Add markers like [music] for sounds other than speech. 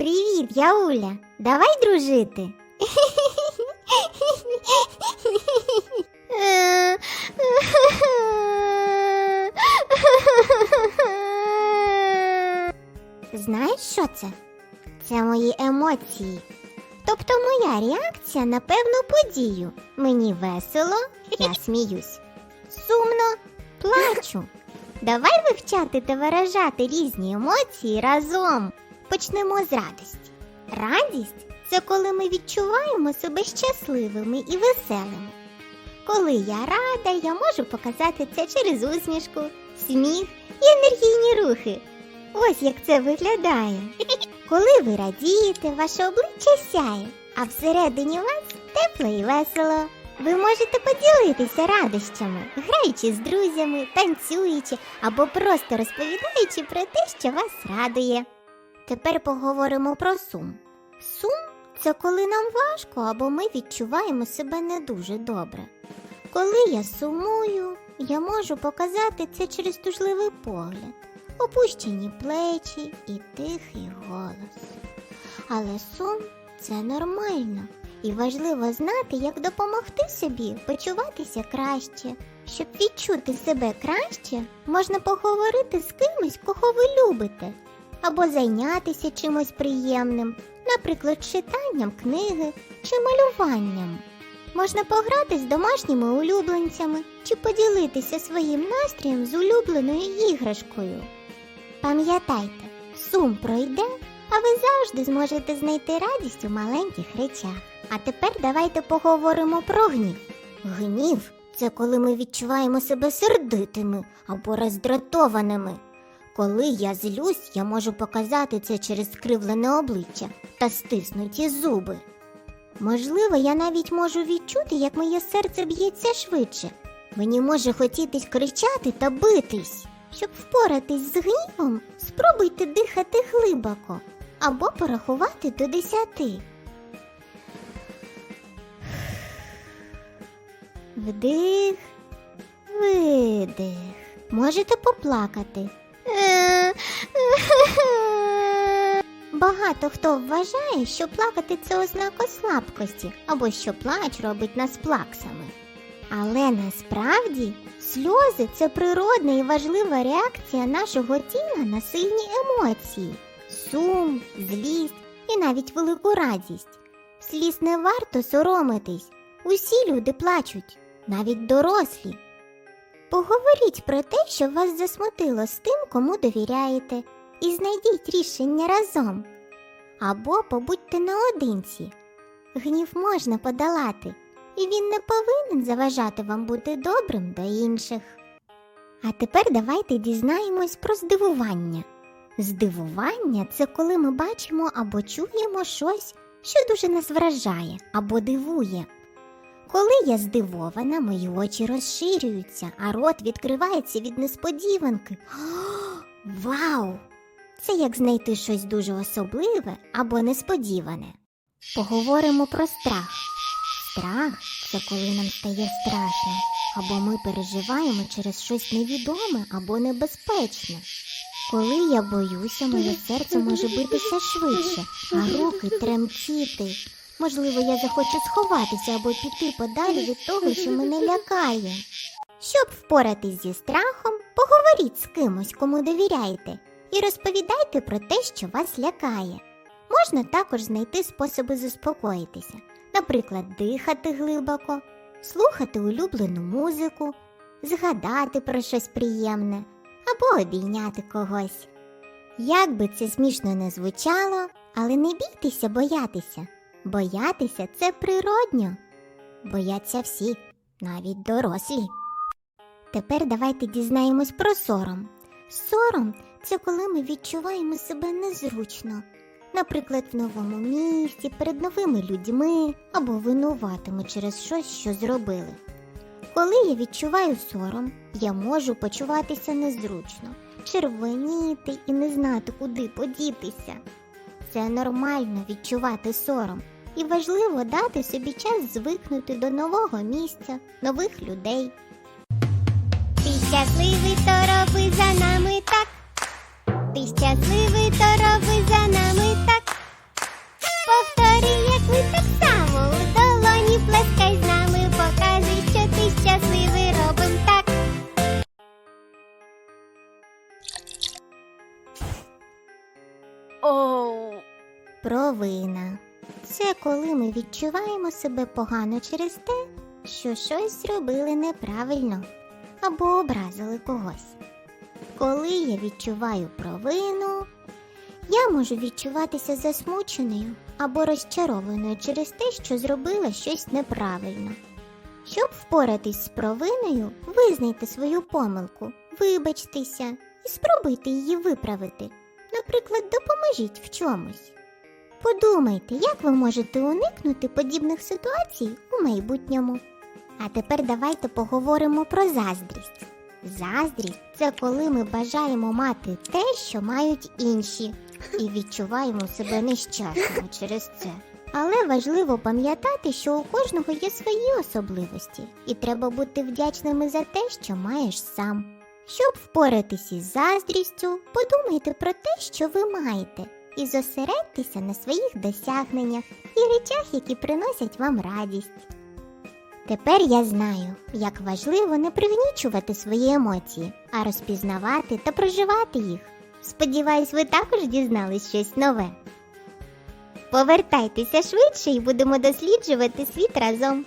Привіт, я Уля. Давай дружити. Знаєш, що це? Це мої емоції. Тобто моя реакція на певну подію. Мені весело, я [laughs] сміюсь. Сумно, плачу. Давай вивчати та виражати різні емоції разом. Почнемо з радості. Радість це коли ми відчуваємо себе щасливими і веселими. Коли я рада, я можу показати це через усмішку, сміх і енергійні рухи. Ось як це виглядає. Коли ви радієте, ваше обличчя сяє, а всередині вас тепло і весело. Ви можете поділитися радощами, граючи з друзями, танцюючи або просто розповідаючи про те, що вас радує. Тепер поговоримо про сум. Сум це коли нам важко або ми відчуваємо себе не дуже добре. Коли я сумую, я можу показати це через тужливий погляд, опущені плечі і тихий голос. Але сум це нормально і важливо знати, як допомогти собі почуватися краще. Щоб відчути себе краще, можна поговорити з кимось, кого ви любите, або зайнятися чимось приємним, наприклад, читанням книги чи малюванням. Можна пограти з домашніми улюбленцями чи поділитися своїм настроєм з улюбленою іграшкою. Пам'ятайте, сум пройде, а ви завжди зможете знайти радість у маленьких речах. А тепер давайте поговоримо про гнів. Гнів це коли ми відчуваємо себе сердитими або роздратованими. Коли я злюсь, я можу показати це через скривлене обличчя та стиснуті зуби. Можливо, я навіть можу відчути, як моє серце б'ється швидше. Мені може хотітись кричати та битись. Щоб впоратись з гнівом, спробуйте дихати глибоко або порахувати до десяти. Вдих, видих. Можете поплакати. Багато хто вважає, що плакати це ознака слабкості або що плач робить нас плаксами. Але насправді сльози це природна і важлива реакція нашого тіла на сильні емоції, сум, злість і навіть велику радість. Сліз не варто соромитись. Усі люди плачуть, навіть дорослі. Поговоріть про те, що вас засмутило з тим, кому довіряєте, і знайдіть рішення разом. Або побудьте наодинці. Гнів можна подолати, і він не повинен заважати вам бути добрим до інших. А тепер давайте дізнаємось про здивування. Здивування це коли ми бачимо або чуємо щось, що дуже нас вражає або дивує. Коли я здивована, мої очі розширюються, а рот відкривається від несподіванки. О, [gasps] вау! Це як знайти щось дуже особливе або несподіване. Поговоримо про страх. Страх це коли нам стає страшно, або ми переживаємо через щось невідоме або небезпечне. Коли я боюся, моє серце може битися швидше, а руки тремтіти. Можливо, я захочу сховатися або піти подалі від того, що мене лякає. Щоб впоратись зі страхом, поговоріть з кимось, кому довіряєте, і розповідайте про те, що вас лякає. Можна також знайти способи заспокоїтися, наприклад, дихати глибоко, слухати улюблену музику, згадати про щось приємне або обійняти когось. Як би це смішно не звучало, але не бійтеся боятися. Боятися це природньо. Бояться всі, навіть дорослі. Тепер давайте дізнаємось про сором. Сором це коли ми відчуваємо себе незручно, наприклад, в новому місці, перед новими людьми або винуватими через щось, що зробили. Коли я відчуваю сором, я можу почуватися незручно, червоніти і не знати, куди подітися. Це нормально відчувати сором, і важливо дати собі час звикнути до нового місця, нових людей. Ти щасливий, то роби за нами так. Ти щасливий, то роби за нами так. Повторі, як ми так само у долоні плескай з нами, покажи, що ти щасливий робим так. Оу. Провина. Це коли ми відчуваємо себе погано через те, що щось зробили неправильно або образили когось. Коли я відчуваю провину, я можу відчуватися засмученою або розчарованою через те, що зробила щось неправильно. Щоб впоратись з провиною, визнайте свою помилку, вибачтеся і спробуйте її виправити. Наприклад, допоможіть в чомусь. Подумайте, як ви можете уникнути подібних ситуацій у майбутньому. А тепер давайте поговоримо про заздрість. Заздрість це коли ми бажаємо мати те, що мають інші, і відчуваємо себе нещасними через це. Але важливо пам'ятати, що у кожного є свої особливості, і треба бути вдячними за те, що маєш сам. Щоб впоратися із заздрістю, подумайте про те, що ви маєте, і зосередьтеся на своїх досягненнях і речах, які приносять вам радість. Тепер я знаю, як важливо не пригнічувати свої емоції, а розпізнавати та проживати їх. Сподіваюсь, ви також дізнались щось нове. Повертайтеся швидше і будемо досліджувати світ разом.